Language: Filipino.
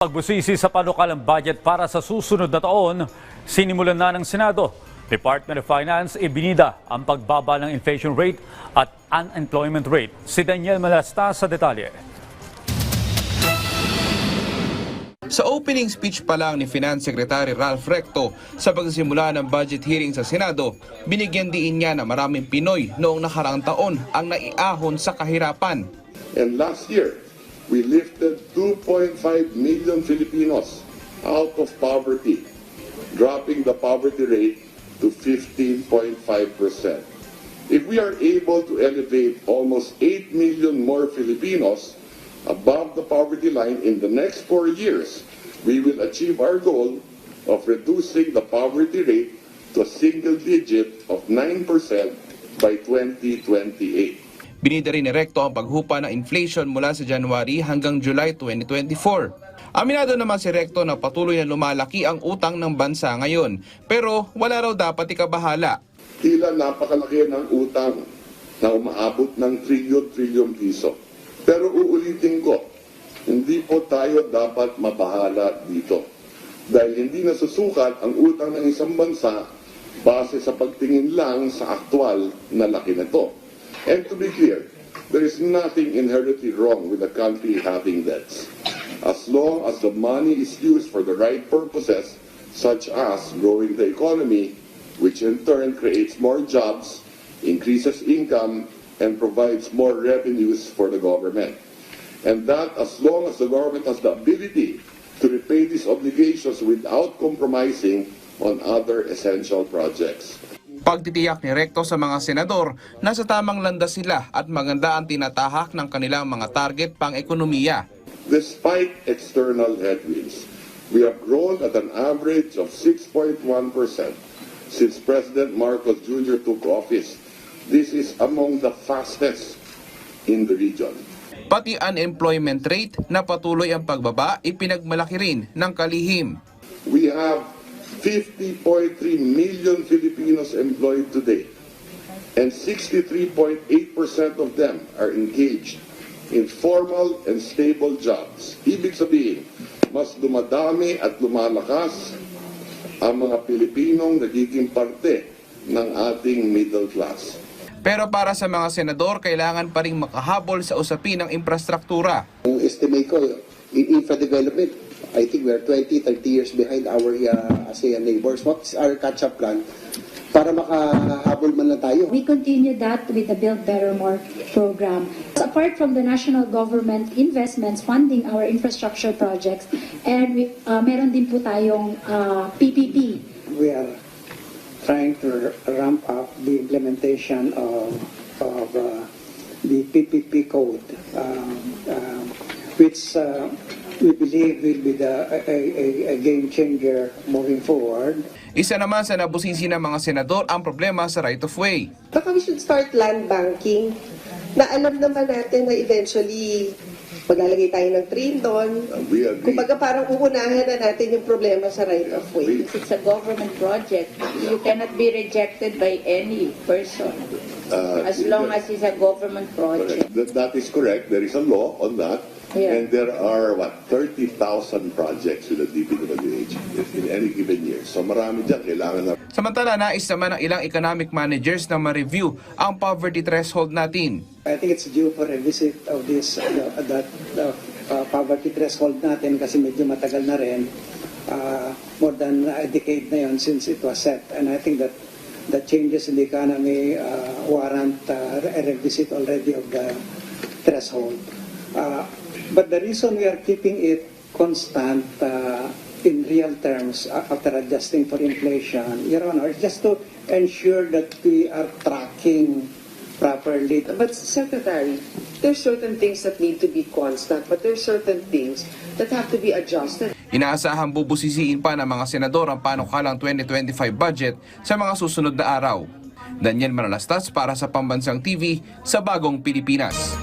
Pagbusisi sa panukalang budget para sa susunod na taon, sinimulan na ng Senado. Department of Finance ibinida ang pagbaba ng inflation rate at unemployment rate. Si Daniel Malasta sa detalye. Sa opening speech pa lang ni Finance Secretary Ralph Recto sa pagsisimula ng budget hearing sa Senado, binigyan diin niya na maraming Pinoy noong nakaraang taon ang naiahon sa kahirapan. And last year, we lifted 2.5 million Filipinos out of poverty, dropping the poverty rate to 15.5%. If we are able to elevate almost 8 million more Filipinos above the poverty line in the next four years, we will achieve our goal of reducing the poverty rate to a single digit of 9% by 2028. Binida rin ni Recto ang paghupa ng inflation mula sa January hanggang July 2024. Aminado naman si Recto na patuloy na lumalaki ang utang ng bansa ngayon, pero wala raw dapat ikabahala. tila napakalaki ng utang na umaabot ng trilyon-trilyon piso. Pero uulitin ko, hindi po tayo dapat mabahala dito. Dahil hindi nasusukat ang utang ng isang bansa base sa pagtingin lang sa aktwal na laki nito. And to be clear, there is nothing inherently wrong with a country having debts. As long as the money is used for the right purposes, such as growing the economy, which in turn creates more jobs, increases income, and provides more revenues for the government. And that as long as the government has the ability to repay these obligations without compromising on other essential projects. Pagtitiyak ni Recto sa mga senador na sa tamang landas sila at maganda ang tinatahak ng kanilang mga target pang ekonomiya. Despite external headwinds, we have grown at an average of 6.1% since President Marcos Jr. took office. This is among the fastest in the region. Pati unemployment rate na patuloy ang pagbaba ipinagmalaki rin ng kalihim. We have 50.3 million Filipinos employed today, and 63.8% of them are engaged in formal and stable jobs. Ibig sabihin, mas dumadami at lumalakas ang mga Pilipinong nagiging parte ng ating middle class. Pero para sa mga senador, kailangan pa rin makahabol sa usapin ng infrastruktura. Ang estimate ko, in infra development, I think we are 20, 30 years behind our uh, ASEAN neighbors. What's our catch-up plan? Para makahabol man lang tayo. We continue that with the Build Better More program. Apart from the national government investments funding our infrastructure projects, and we, uh, meron din po tayong uh, PPP. we are trying to ramp up the implementation of, of uh, the PPP code, um, um, which uh, we believe will be the, a, a, a game changer moving forward. Isa naman sa nabusisi ng mga senador ang problema sa right of way. Baka we should start land banking na alam naman natin na eventually maglalagay tayo ng train doon. We agree. Kumbaga parang uunahan na natin yung problema sa right of way. It's a government project. You cannot be rejected by any person Uh, as long as it's a government project. That, that is correct. There is a law on that. Yeah. And there are, what, 30,000 projects with the DPWH in any given year. So marami dyan, kailangan na Samantala, nais naman ng ilang economic managers na ma-review ang poverty threshold natin. I think it's due for a visit of this, uh, that the, uh, poverty threshold natin kasi medyo matagal na rin. Uh, more than a decade na yon since it was set. And I think that the changes in the economy uh, warrant uh, a revisit already of the threshold. Uh, but the reason we are keeping it constant uh, in real terms uh, after adjusting for inflation, Your Honor, is just to ensure that we are tracking properly But Secretary, there's certain things that need to be constant, but there's certain things that have to be adjusted. Inaasahang bubusisiin pa ng mga senador ang panukalang 2025 budget sa mga susunod na araw. Daniel Manalastas para sa Pambansang TV sa Bagong Pilipinas.